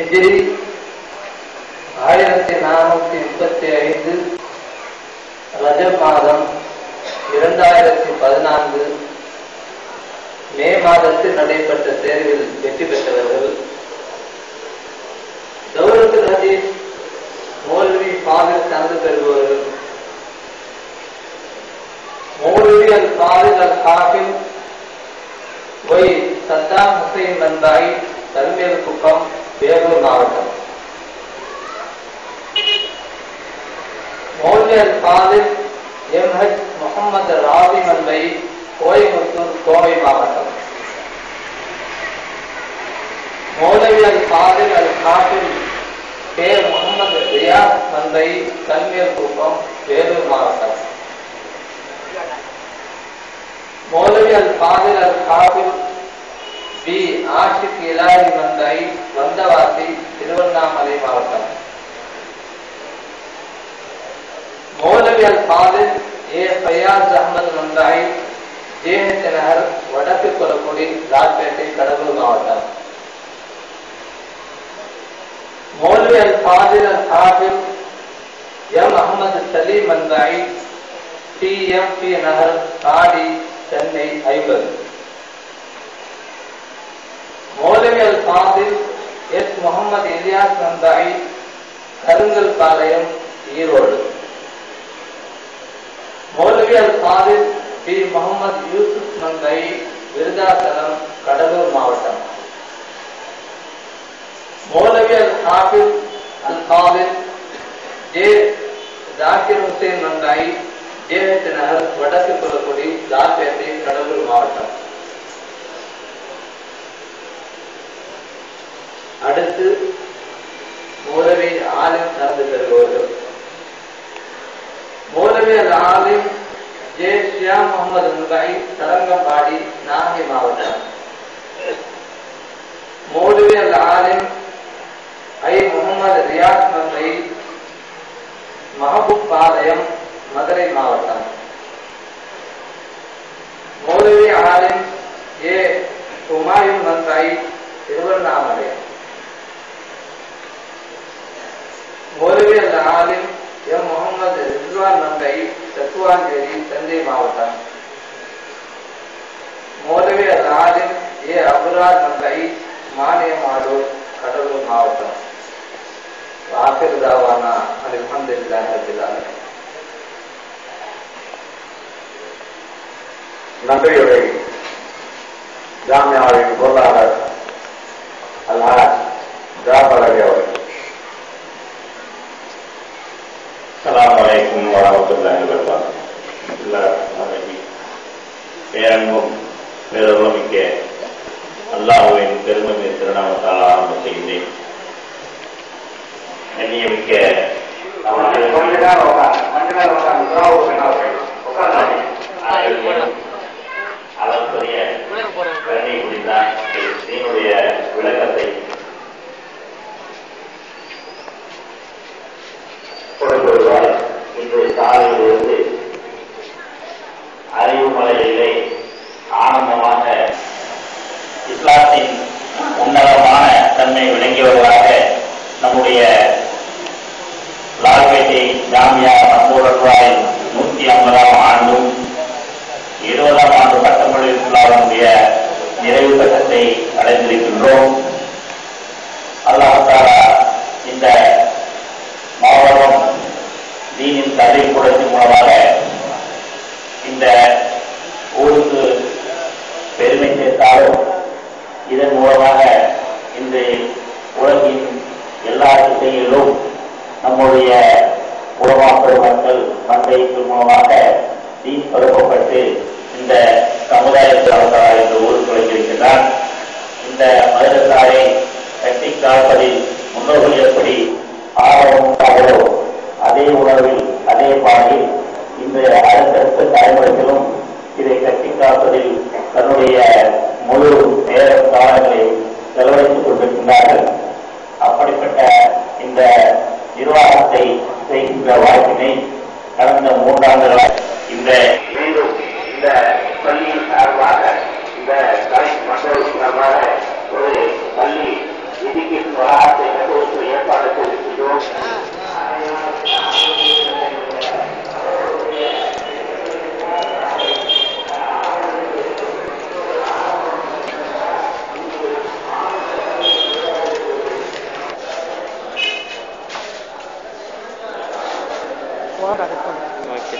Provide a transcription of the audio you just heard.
ஹிஜிரி ஆயிரத்தி நானூத்தி முப்பத்தி ஐந்து ரஜ மாதம் இரண்டாயிரத்தி பதினான்கு மே மாதத்தில் நடைபெற்ற தேர்வில் வெற்றி பெற்றவர்கள். தௌலத்துல் ஹதீஸ் மோல்வி ஃபாதில் தந்து பெறுபவர்கள். மௌலவி அல் ஃபாதில் அல் ஹாஃபில் ஒய் சத்தாம் ஹுசைன் பந்தாய் தல்மேல் குப்பம் வேலூர் மாவட்டம். மௌலவி அல் எம்ஹெச் முகமது ராவி மன்பை கோயம்புத்தூர் கோவை மாவட்டம். மோலவியல் அல் அல் காட்டில் கே. முகமது ரியாஸ் மந்தை கல்வியல் குப்பம் வேலூர் மாவட்டம். மோலவியல் அல் அல் ஹாஃபில் பி ஆஷிக் இலாஹி வந்தை வந்தவாசி திருவண்ணாமலை மாவட்டம். மௌலவி அல் ஃபாதில் ஏ. ஃபையாஸ் அகமது மந்தாய் ஜேஹெச் நகர் வடக்கு கொலக்குடி ராஜ்பேட்டை கடலூர் மாவட்டம். மௌலவி அல் ஃபாதில் அல் ஹாஃபில் எம். அகமது சலீம் மந்தாய் டி எம். பி. நகர் காடி சென்னை ஐம்பது. மௌலவி அல் ஃபாதில் எஸ். முகமது இலியாஸ் நந்தாய் கருங்கல் பாளையம் ஈரோடு. மௌலவி அல் ஃபாதில் பி. முகமது யூசுப் நந்தை விருதாசலம் கடலூர் மாவட்டம். மௌலவி அல் ஹாஃபில் அல் ஃபாதில் ஜே. ஜாக்கிர் ஹுசேன் நந்தாய் ஜேஹெச் நகர் வடக்கு புலக்குடி லால்பேட்டை கடலூர் மாவட்டம். அடுத்து மௌலவி ஆலிம் நடந்து பெறுபவர்கள் மௌலவி அல் ஆலிம் ஜே ஷியாம் முகமது முகாய் தரங்கம்பாடி நாகை மாவட்டம். மௌலவி அல் ஆலிம் ஐ முகமது ரியாஸ் மந்தை மஹபூப் பாளையம் மதுரை மாவட்டம். மௌலவி ஆலிம் ஏ ஹுமாயூன் மந்தாய் திருவண்ணாமலை மௌலவி அல் ஆலிம் எம் முகமது ரிஸ்வான் மந்தை சத்துவாஞ்சேரி தஞ்சை மாவட்டம் மௌலவி அல் ஆலிம் ஏ அபுரார் மந்தை மானியமாடு கடலூர் மாவட்டம் ஆசிர் தாவானா அல்ஹம்துலில்லாஹி ரப்பில் ஆலமீன் நன்றியுரை ஜாமியாவின் பொருளாளர் அல்ஹாஜ் ஜாஃபர் அலி அவர்கள் அஸ்ஸலாமு அலைக்கும் வரஹ்மத்துல்லாஹி வபரகாத்துஹு பேரன்பும் பேரருளமிக்க அல்லாஹ்வின் பெருமை திருநாமத்தால் ஆரம்பம் செய்கிறேன் எண்ணியமிக்க கொஞ்ச நேரம் உட்காந்து கொஞ்ச நேரம் அறிவு மலையிலே ஆனந்தமாக இஸ்லாத்தின் உன்னதமான தன்மை விளங்கியவர்களாக நம்முடைய லால்பேட்டை ஜாமியா நம்பூரத்வாய் நூத்தி ஐம்பதாம் ஆண்டும் இருபதாம் ஆண்டு சட்டமொழி விழாவினுடைய நிறைவு கட்டத்தை அடைந்திருக்கின்றோம். அல்லாஹாலா இந்த மாவட்டம் தீனின் கல்வி கூடத்தின் மூலமாக இந்த ஊருக்கு பெருமை சேர்த்தாலும் இதன் மூலமாக இந்த உலகின் எல்லா திசைகளிலும் நம்முடைய உலமா பெருமக்கள் மந்தைக்கு மூலமாக தீன் பரப்பப்பட்டு இந்த சமுதாயத்தால் இந்த ஊருக்கு இந்த மதுரத்தாரை கட்டி காப்பதில் முன்னோர்கள் எப்படி ஆர்வம் உண்டாகிறோ அதே உணர்வில் அதே பாணியில் இந்த அடுத்தடுத்த தலைமுறைகளும் இதை கட்டி காப்பதில் தன்னுடைய முழு நேர காலங்களை செலவழித்துக் கொண்டிருக்கின்றார்கள். Okay.